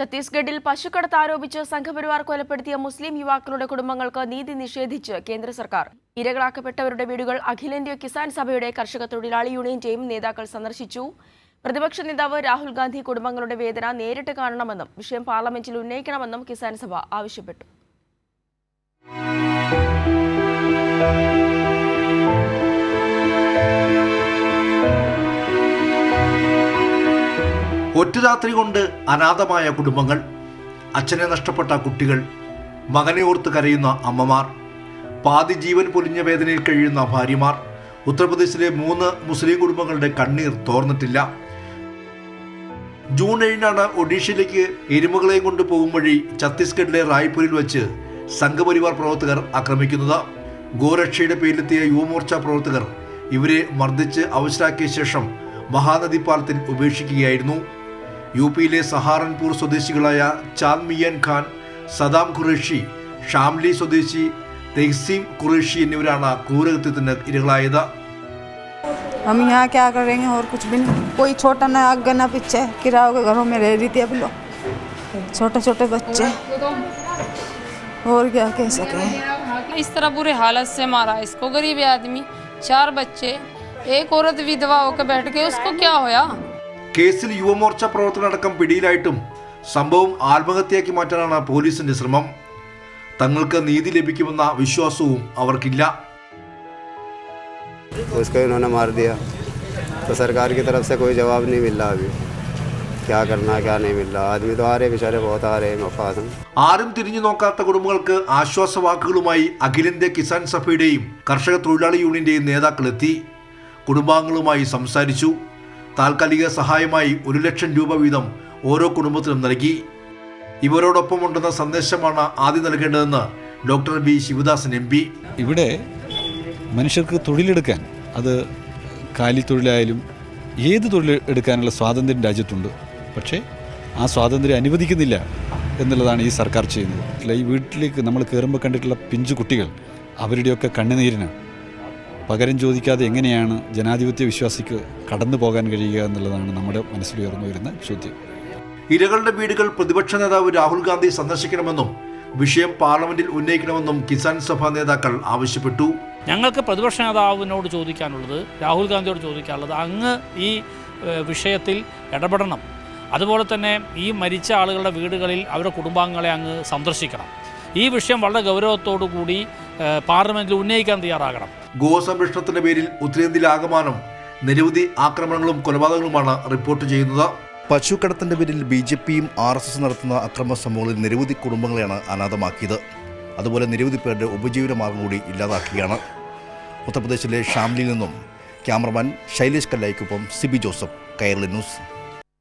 ഛത്തീസ്ഗഡിൽ പശുക്കടത്ത് ആരോപിച്ച് സംഘപരിവാർ കൊലപ്പെടുത്തിയ മുസ്ലിം യുവാക്കളുടെ കുടുംബങ്ങൾക്ക് നീതി നിഷേധിച്ച് കേന്ദ്ര സർക്കാർ. ഇരകളാക്കപ്പെട്ടവരുടെ വീടുകൾ അഖിലേന്ത്യാ കിസാൻ സഭയുടെ കർഷക തൊഴിലാളി യൂണിയന്റെയും നേതാക്കൾ സന്ദർശിച്ചു. പ്രതിപക്ഷ നേതാവ് രാഹുൽ ഗാന്ധി കുടുംബങ്ങളുടെ വേദന നേരിട്ട് കാണണമെന്നും വിഷയം പാർലമെന്റിൽ ഉന്നയിക്കണമെന്നും കിസാൻ സഭ ആവശ്യപ്പെട്ടു. ഒറ്റ രാത്രി കൊണ്ട് അനാഥമായ കുടുംബങ്ങൾ അച്ഛനെ നഷ്ടപ്പെട്ട കുട്ടികൾ മകനെ ഓർത്ത് കരയുന്ന അമ്മമാർ പാതി ജീവൻ പൊലിഞ്ഞ വേദനയിൽ കഴിയുന്ന ഭാര്യമാർ ഉത്തർപ്രദേശിലെ മൂന്ന് മുസ്ലിം കുടുംബങ്ങളുടെ കണ്ണീർ തോർന്നിട്ടില്ല. ജൂൺ ഏഴിനാണ് ഒഡീഷയിലേക്ക് എരുമകളെയും കൊണ്ട് പോകും വഴി ഛത്തീസ്ഗഡിലെ റായ്പൂരിൽ വെച്ച് സംഘപരിവാർ പ്രവർത്തകർ ആക്രമിക്കുന്നത്. ഗോരക്ഷയുടെ പേരിലെത്തിയ യുവമോർച്ച പ്രവർത്തകർ ഇവരെ മർദ്ദിച്ച് അവശരാക്കിയ ശേഷം മഹാനദി പാലത്തിൽ ഉപേക്ഷിക്കുകയായിരുന്നു. യു പിയിലെ സഹാറൻപൂർ സ്വദേശികളായ ചാന്ദ് മിയാൻ ഖാൻ സദാം ഖുറേഷി ഷാംലി സ്വദേശി തെഹ്സീം ഖുറേഷി എന്നിവരാണ് ക്രൂരകൃത്യത്തിന് ഇരകളായത് हम यहाँ क्या करेंगे और कुछ भी नहीं कोई छोटा ना आगे ना पीछे किराए के घरों में रह रही थी अब लोग छोटे छोटे बच्चे और क्या कह सके इस तरह बुरे हालत से मारा इसको गरीब आदमी चार बच्चे एक औरत विधवा होकर बैठ गई उसको क्या होया കേസിൽ യുവമോർച്ച പ്രവർത്തകരടക്കം പിടിയിലായിട്ടും സംഭവം ആത്മഹത്യയാക്കി മാറ്റാനാണ് പോലീസിന്റെ ശ്രമം തങ്ങൾക്ക് നീതി ലഭിക്കുമെന്ന വിശ്വാസവും അവർക്കില്ല उसको इन्होंने मार दिया तो सरकार की तरफ से कोई जवाब नहीं मिल रहा अभी क्या करना है क्या नहीं मिल रहा आदमी तो आ रहे बेचारे बहुत आ रहे हैं मफाद में ആരും തിരിഞ്ഞു നോക്കാത്ത കുടുംബങ്ങൾക്ക് ആശ്വാസവാക്കുകളുമായി അഖിലേന്ത്യാ കിസാൻ സഭയുടെയും കർഷക തൊഴിലാളി യൂണിയന്റെയും നേതാക്കളെത്തി കുടുംബാംഗങ്ങളുമായി സംസാരിച്ചു താൽക്കാലിക സഹായമായി ഒരു ലക്ഷം രൂപ വീതം ഓരോ കുടുംബത്തിനും നൽകി. ഇവരോടൊപ്പം ഉണ്ടെന്ന സന്ദേശമാണ് ആദ്യം നൽകേണ്ടതെന്ന് doctor B Sivadasan M P. ഇവിടെ മനുഷ്യർക്ക് തൊഴിലെടുക്കാൻ അത് കാലി തൊഴിലായാലും ഏത് തൊഴിൽ എടുക്കാനുള്ള സ്വാതന്ത്ര്യം രാജ്യത്തുണ്ട്. പക്ഷേ ആ സ്വാതന്ത്ര്യം അനുവദിക്കുന്നില്ല എന്നുള്ളതാണ് ഈ സർക്കാർ ചെയ്യുന്നത്. ഈ വീട്ടിലേക്ക് നമ്മൾ കയറുമ്പോൾ കണ്ടിട്ടുള്ള പിഞ്ചു കുട്ടികൾ അവരുടെയൊക്കെ കണ്ണുനീരിന് പകരം ചോദിക്കാതെ എങ്ങനെയാണ് ജനാധിപത്യ വിശ്വാസിക്ക് കടന്നു പോകാൻ കഴിയുക എന്നുള്ളതാണ് നമ്മുടെ മനസ്സിൽ ഉയർന്നു വരുന്ന ചോദ്യം. ഇരകളുടെ വീടുകൾ പ്രതിപക്ഷ നേതാവ് രാഹുൽ ഗാന്ധി സന്ദർശിക്കണമെന്നും വിഷയം പാർലമെന്റിൽ ഉന്നയിക്കണമെന്നും കിസാൻ സഭാ നേതാക്കൾ ആവശ്യപ്പെട്ടു. ഞങ്ങൾക്ക് പ്രതിപക്ഷ നേതാവിനോട് ചോദിക്കാനുള്ളത് രാഹുൽ ഗാന്ധിയോട് ചോദിക്കാനുള്ളത് അങ്ങ് ഈ വിഷയത്തിൽ ഇടപെടണം. അതുപോലെ തന്നെ ഈ മരിച്ച ആളുകളുടെ വീടുകളിൽ അവരുടെ കുടുംബാംഗങ്ങളെ അങ്ങ് സന്ദർശിക്കണം. ഈ വിഷയം വളരെ ഗൗരവത്തോടു കൂടി ഏഹ്, പാർലമെന്റിൽ ഉന്നയിക്കാൻ തയ്യാറാകണം. ഗോസംരക്ഷണത്തിന്റെ പേരിൽ ഉത്തരേന്ത്യയിലെ ആകമാനം നിരവധി ആക്രമണങ്ങളും കൊലപാതകങ്ങളുമാണ് റിപ്പോർട്ട് ചെയ്യുന്നത്. പശുക്കടത്തിന്റെ പേരിൽ ബി ജെ പിയും ആർ എസ് എസ് നടത്തുന്ന അക്രമ സംഭവങ്ങളിൽ നിരവധി കുടുംബങ്ങളെയാണ് അനാഥമാക്കിയത്. അതുപോലെ നിരവധി പേരുടെ ഉപജീവന മാർഗം കൂടി ഇല്ലാതാക്കുകയാണ്. ഉത്തർപ്രദേശിലെ ഷാംലിയിൽ നിന്നും ക്യാമറമാൻ ശൈലേഷ് കല്ലായിക്കൊപ്പം സിബി ജോസഫ് കൈരളി ന്യൂസ്.